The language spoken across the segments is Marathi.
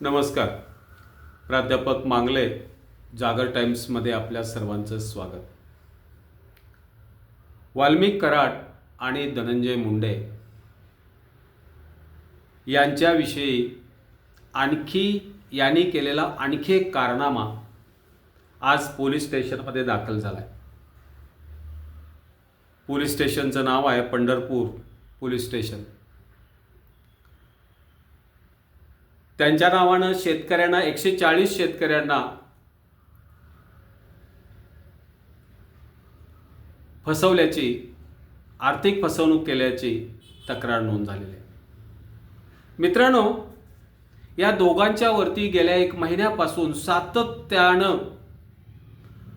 नमस्कार. प्राध्यापक मांगले जागर टाइम्समध्ये आपल्या सर्वांचं स्वागत. वाल्मिक कराड आणि धनंजय मुंडे यांच्याविषयी आणखी यांनी केलेला आणखी एक कारनामा आज पोलीस स्टेशनमध्ये दाखल झाला आहे पोलीस स्टेशनचं नाव आहे पंढरपूर पोलीस स्टेशन. त्यांच्या नावानं शेतकऱ्यांना एकशे चाळीस शेतकऱ्यांना फसवल्याची आर्थिक फसवणूक केल्याची तक्रार नोंद झालेली आहे. मित्रांनो या दोघांच्या वरती गेल्या एक महिन्यापासून सातत्यानं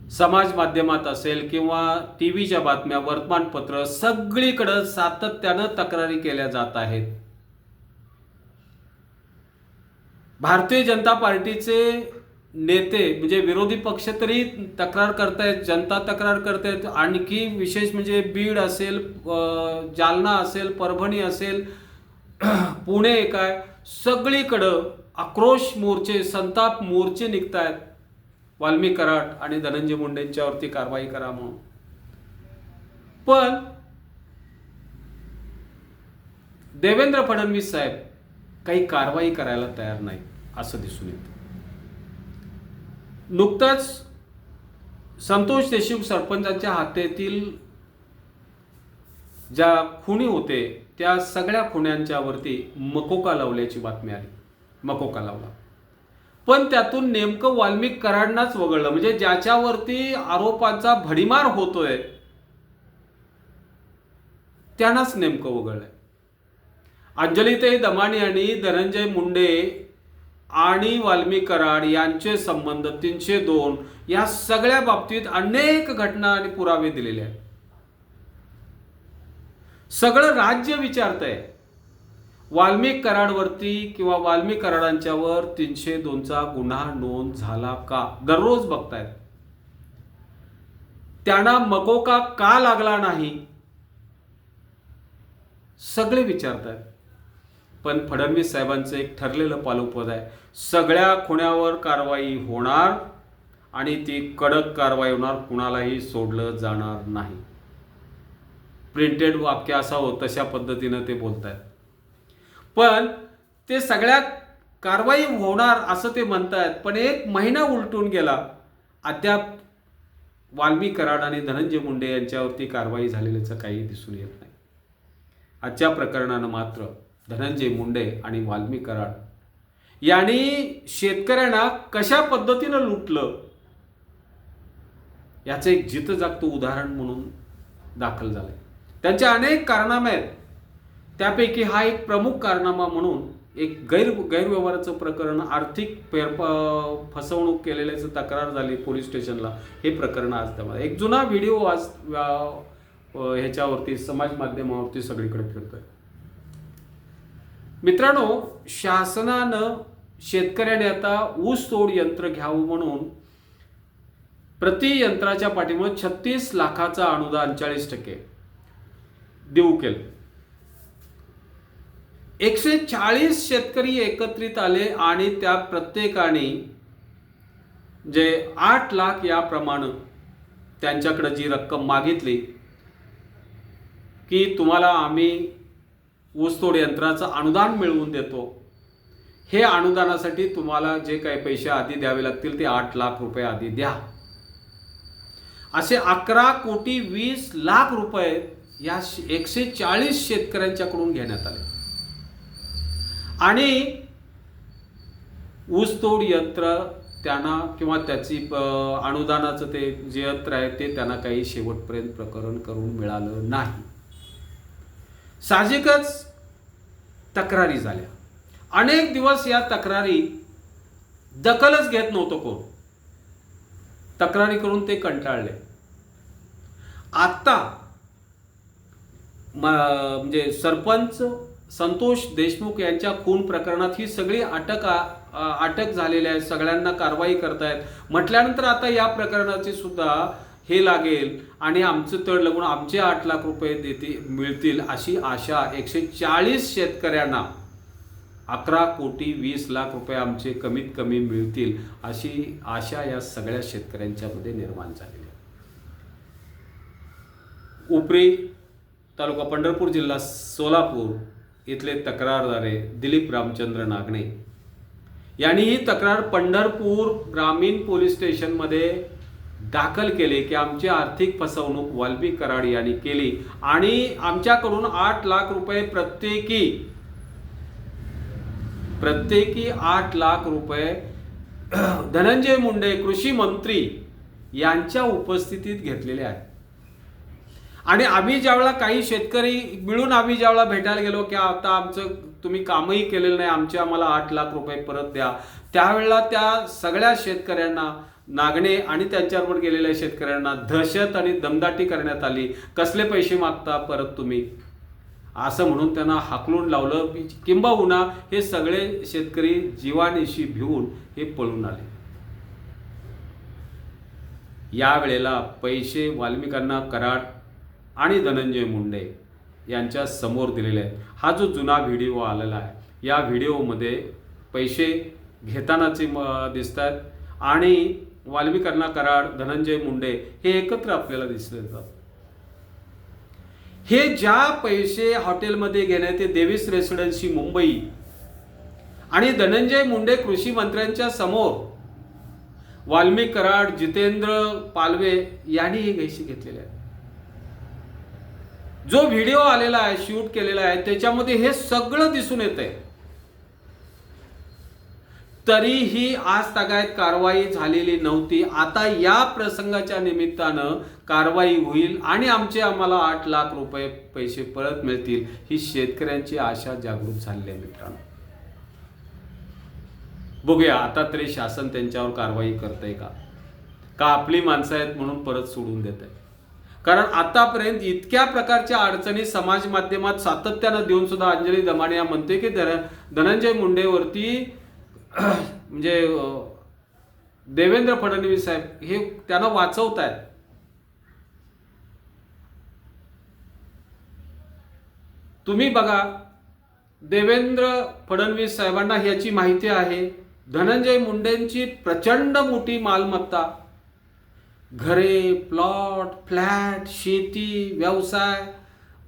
समाज माध्यमात असेल किंवा टी व्हीच्या बातम्या वर्तमानपत्र सगळीकडं सातत्यानं तक्रारी केल्या जात आहेत. भारतीय जनता पार्टीचे नेते म्हणजे विरोधी पक्ष तरी तक्रार करतायत जनता तक्रार करतायत. आणखी विशेष म्हणजे बीड असेल जालना असेल परभणी असेल पुणे काय सगळीकडं आक्रोश मोर्चे संताप मोर्चे निघतायत. वाल्मी कराट आणि धनंजय मुंडेंच्यावरती कारवाई करा म्हणून. पण देवेंद्र फडणवीस साहेब काही कारवाई करायला तयार नाही असं दिसून येतं. नुकताच संतोष देशमुख सरपंचांच्या हातेतील ज्या खुणी होते त्या सगळ्या खुण्यांच्यावरती मकोका लावल्याची बातमी आली. मकोका लावला. पण त्यातून नेमकं वाल्मिक कराडनाच वगळलं. म्हणजे ज्याच्यावरती आरोपांचा भडीमार होतोय त्यांनाच नेमकं वगळलंय. अंजलीताई दमाणी आणि धनंजय मुंडे आणि वाल्मीकराड यांचे संबंध तीनशे दोन या सगळ्या बाबतीत अनेक घटना आणि पुरावे दिलेले आहेत. सगळं राज्य विचारतंय. वाल्मिक कराडवरती किंवा वाल्मिक कराडांच्यावर तीनशे दोनचा गुन्हा नोंद झाला का? दररोज बघतायत. त्यांना मकोका का लागला नाही? सगळे विचारतायत. पण फडणवीस साहेबांचं एक ठरलेलं पालोपद आहे. सगळ्या खुण्यावर कारवाई होणार आणि ती कडक कारवाई होणार कुणालाही सोडलं जाणार नाही. प्रिंटेड वाक्य असावं तशा पद्धतीनं ते बोलत आहेत पण ते सगळ्या कारवाई होणार असं ते म्हणतायत पण एक महिना उलटून गेला. अद्याप वाल्मी कराड आणि धनंजय मुंडे यांच्यावरती कारवाई झालेल्याचं काही दिसून येत नाही. आजच्या प्रकरणानं मात्र धनंजय मुंडे आणि वाल्मी कराड. यांनी शेतकऱ्यांना कशा पद्धतीनं लुटलं? याचं एक जित जागतं उदाहरण म्हणून दाखल झालंय. त्यांच्या अनेक कारनामे आहेत. त्यापैकी हा एक प्रमुख कारनामा म्हणून एक गैर गैरव्यवहाराचं प्रकरण आर्थिक फेरप फसवणूक केलेल्याचं तक्रार झाली पोलीस स्टेशनला. हे प्रकरण आज त्यामध्ये एक जुना व्हिडिओ आज ह्याच्यावरती समाज माध्यमावरती सगळीकडे फिरतोय. मित्रांनो शासनानं शेतकऱ्याने आता ऊस तोड यंत्र घ्यावं म्हणून प्रति यंत्राच्या पाठीमुळे छत्तीस लाखाचा अनुदान चाळीस टक्के देऊ केलं. एकशे चाळीस शेतकरी एकत्रित आले आणि त्या प्रत्येकाने जे आठ लाख याप्रमाणे त्यांच्याकडे जी रक्कम मागितली की तुम्हाला आम्ही ऊसतोड यंत्राचं अनुदान मिळवून देतो. हे अनुदानासाठी तुम्हाला जे काही पैसे आधी द्यावे लागतील ते आठ लाख रुपये आधी द्या. असे अकरा कोटी वीस लाख रुपये या एकशे चाळीस शेतकऱ्यांच्याकडून घेण्यात आले. आणि ऊसतोड यंत्र त्यांना किंवा त्याची अनुदानाचं ते जे यंत्र आहे ते त्यांना काही शेवटपर्यंत प्रकरण करून मिळालं नाही. साहजिकच तक्रारी झाल्या. अनेक दिवस या तक्रारी दखलच घेत नव्हतो कोण. तक्रारी करून ते कंटाळले. आता म्हणजे सरपंच संतोष देशमुख यांच्या खून प्रकरणात ही सगळी अटक अटक झालेली आहे. सगळ्यांना कारवाई करतायत. म्हटल्यानंतर आता या प्रकरणाची सुद्धा हे लागेल. आणि आमचं तड लागून आमचे आठ लाख रुपये देते मिळतील अशी आशा एकशे चाळीस शेतकऱ्यांना. अकरा कोटी वीस लाख रुपये आमचे कमीत कमी मिळतील अशी आशा या सगळ्या शेतकऱ्यांच्यामध्ये निर्माण झालेली आहे. उपरी तालुका पंढरपूर जिल्हा सोलापूर इथले तक्रारदारे दिलीप रामचंद्र नागणे. यांनी ही तक्रार पंढरपूर ग्रामीण पोलीस स्टेशनमध्ये दाखल केले की आमची आर्थिक फसवणूक वाल्मी कराड यांनी केली. आणि आमच्याकडून आठ लाख रुपये प्रत्येकी प्रत्येकी आठ लाख रुपये धनंजय मुंडे कृषी मंत्री यांच्या उपस्थितीत घेतलेले आहेत. आणि आम्ही ज्यावेळेला काही शेतकरी मिळून आम्ही ज्यावेळेला भेटायला गेलो की आता आमचं तुम्ही कामही केलेलं नाही आमचे आम्हाला आठ लाख रुपये परत द्या. त्यावेळेला त्या सगळ्या शेतकऱ्यांना नागणे आणि त्यांच्यावर गेलेल्या शेतकऱ्यांना दहशत आणि दमदाटी करण्यात आली. कसले पैसे मागता परत तुम्ही? असं म्हणून त्यांना हाकलून लावलं. किंबहुना हे सगळे शेतकरी जीवानिशी भिवून हे पळून आले. या वेळेला पैसे वाल्मिकांना कराड आणि धनंजय मुंडे यांच्या समोर दिलेले आहेत. हा जो जुना व्हिडिओ आलेला आहे या व्हिडिओमध्ये पैसे घेतानाचे म दिसत आहेत आणि वाल्मिकांना कराड धनंजय मुंडे हे एकत्र आपल्याला दिसले येतात हे ज्या पैसे हॉटेलमध्ये घेण्यात देवीस रेसिडेन्सी मुंबई आणि धनंजय मुंडे कृषी मंत्र्यांच्या समोर वाल्मिक कराड जितेंद्र पालवे यांनी हे पैसे घेतलेले आहेत. जो व्हिडिओ आलेला आहे शूट केलेला आहे त्याच्यामध्ये हे सगळं दिसून येत आहे तरीही आज तागायत कारवाई झालेली नव्हती. आता या प्रसंगाच्या निमित्तानं कारवाई होईल आणि आमचे आम्हाला आठ लाख रुपये पैसे परत मिळतील ही शेतकऱ्यांची आशा जागृत झालेली आहे मित्रांनो. बघूया आता तरी शासन त्यांच्यावर कारवाई करतंय का? का आपली माणसं आहेत म्हणून परत सोडून देत आहे कारण आतापर्यंत इतक्या प्रकारच्या अडचणी समाज माध्यमात सातत्यानं देऊन सुद्धा अंजली दमाने या म्हणते की धन धनंजय मुंडेवरती म्हणजे देवेंद्र फडणवीस साहेब हे त्यांना वाचवत आहेत तुम्ही बघा देवेंद्र फडणवीस साहेबांना ह्याची माहिती आहे. धनंजय मुंडेंची प्रचंड मोठी मालमत्ता. घरे प्लॉट फ्लॅट शेती व्यवसाय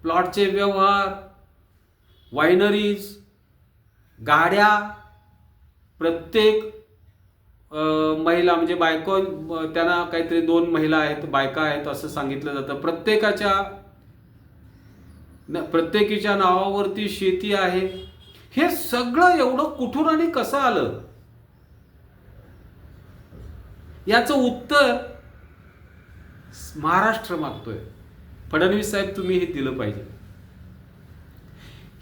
प्लॉटचे व्यवहार वायनरीज गाड्या प्रत्येक महिला म्हणजे बायको त्यांना काहीतरी दोन महिला आहेत बायका आहेत असं सांगितलं जातं. प्रत्येकाच्या न- प्रत्येकीच्या नावावरती शेती आहे. हे सगळं एवढं कुठून आणि कसं आलं? याचं उत्तर महाराष्ट्र मागतोय. फडणवीस साहेब तुम्ही हे दिलं पाहिजे.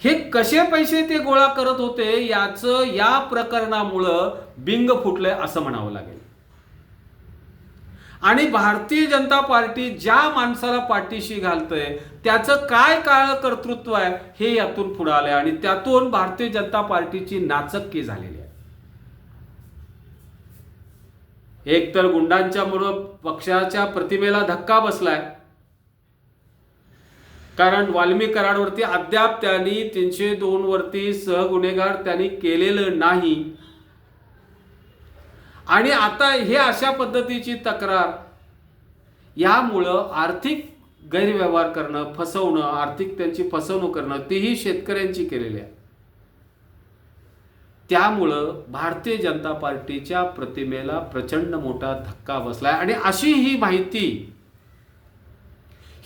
हे कसे पैसे ते गोळा करत होते याचं या प्रकरणामुळं बिंग फुटलंय असं म्हणावं लागेल. आणि भारतीय जनता पार्टी ज्या माणसाला पाठीशी घालतंय त्याचं काय काळ कर्तृत्व आहे हे यातून पुढे आलंय. आणि त्यातून भारतीय जनता पार्टीची नाचक्की झालेली आहे. एक तर गुंडांच्या मुळे पक्षाच्या प्रतिमेला धक्का बसलाय. कारण वाल्मी कराडवरती अद्याप त्यांनी तीनशे दोन वरती सहगुन्हेगार त्यांनी केलेलं नाही. आणि आता हे अशा पद्धतीची तक्रार यामुळं आर्थिक गैरव्यवहार करणं फसवणं आर्थिक त्यांची फसवणूक करणं तीही शेतकऱ्यांची केलेली आहे. त्यामुळं भारतीय जनता पार्टीच्या प्रतिमेला प्रचंड मोठा धक्का बसलाय. आणि अशी ही माहिती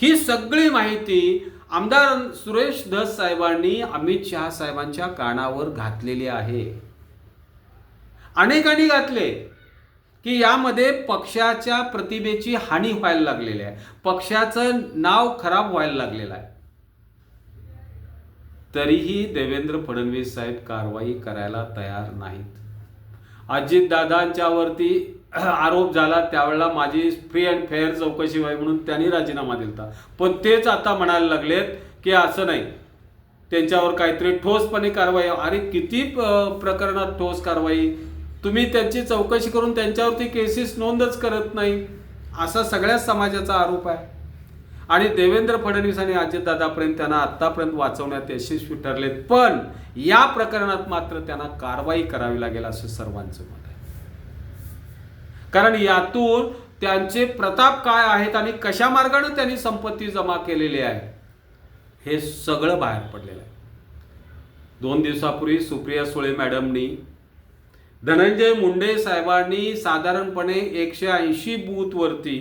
ही सगळी माहिती आमदार सुरेश धस साहेबांनी अमित शहा साहेबांच्या कानावर घातलेली आहे. अनेकांनी घातले की यामध्ये पक्षाच्या प्रतिमेची हानी व्हायला लागलेली आहे. पक्षाचं नाव खराब व्हायला लागलेलं आहे. तरीही देवेंद्र फडणवीस साहेब कारवाई करायला तयार नाहीत. अजितदादांच्यावरती आरोप झाला त्यावेळेला माझी फ्री अँड फेअर चौकशी व्हावी म्हणून त्यांनी राजीनामा दिला पण तेच आता म्हणायला लागलेत की असं नाही. त्यांच्यावर काहीतरी ठोसपणे कारवाई अरे किती प्रकरणात ठोस कारवाई. तुम्ही त्यांची चौकशी करून त्यांच्यावरती केसेस नोंदच करत नाही. असा सगळ्याच समाजाचा आरोप आहे. आणि देवेंद्र फडणवीस आणि अजितदादापर्यंत त्यांना आत्तापर्यंत वाचवण्यात यशस्वी ठरलेत. पण या प्रकरणात मात्र त्यांना कारवाई करावी लागेल असं सर्वांचं मत कारण यातून त्यांचे प्रताप काय आहेत आणि कशा मार्गाने त्यांनी संपत्ती जमा केलेली आहे हे सगळं बाहेर पडलेलं आहे. दोन दिवसापूर्वी सुप्रिया सुळे मॅडमनी धनंजय मुंडे साहेबांनी साधारणपणे एकशे ऐंशी बूथवरती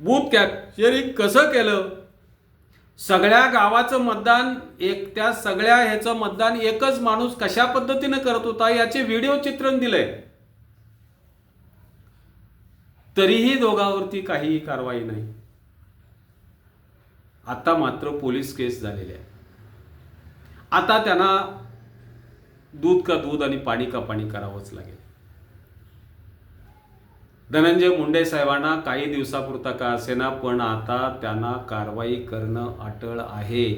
बूथ कॅप्चरिंग कसं केलं? सगळ्या गावाचं मतदान एक त्या सगळ्या ह्याचं मतदान एकच माणूस कशा पद्धतीनं करत होता याचे व्हिडिओ चित्रण दिलंय. तरीही दोघांवरती काहीही कारवाई नाही. आता मात्र पोलीस केस झालेली आहे आता त्यांना दूध का दूध आणि पाणी का पाणी करावंच लागेल. धनंजय मुंडे साहेबांना काही दिवसापुरता का असेना पण आता त्यांना कारवाई करणं अटळ आहे.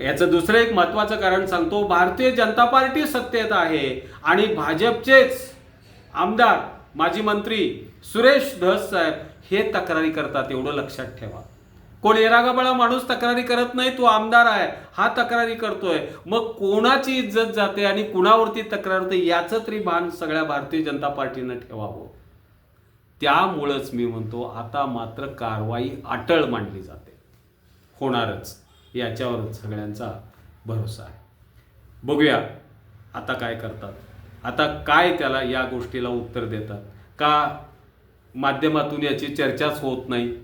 याचं दुसरं एक महत्वाचं कारण सांगतो भारतीय जनता पार्टी सत्तेत आहे आणि भाजपचेच आमदार माजी मंत्री सुरेश धस साहेब हे तक्रारी करतात एवढं लक्षात ठेवा. कोण येरागाबाळा माणूस तक्रारी करत नाही तो आमदार आहे हा तक्रारी करतोय. मग कोणाची इज्जत जाते आणि कुणावरती तक्रार होते याचं तरी भान सगळ्या भारतीय जनता पार्टीनं ठेवावं. त्यामुळंच मी म्हणतो आता मात्र कारवाई अटळ मांडली जाते. होणारच. याच्यावरच सगळ्यांचा भरोसा आहे. बघूया आता काय करतात. आता काय त्याला या गोष्टीला उत्तर देतात? का माध्यमातून याची चर्चाच होत नाही?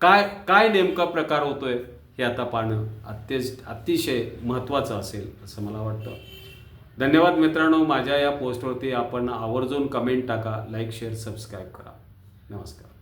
काय काय नेमका प्रकार होतोय हे आता पाहणं अत्य अतिशय महत्त्वाचं असेल असं मला वाटतं. धन्यवाद मित्रांनो. माझ्या या पोस्टवरती आपण आवर्जून कमेंट टाका लाईक शेअर सबस्क्राईब करा. नमस्कार.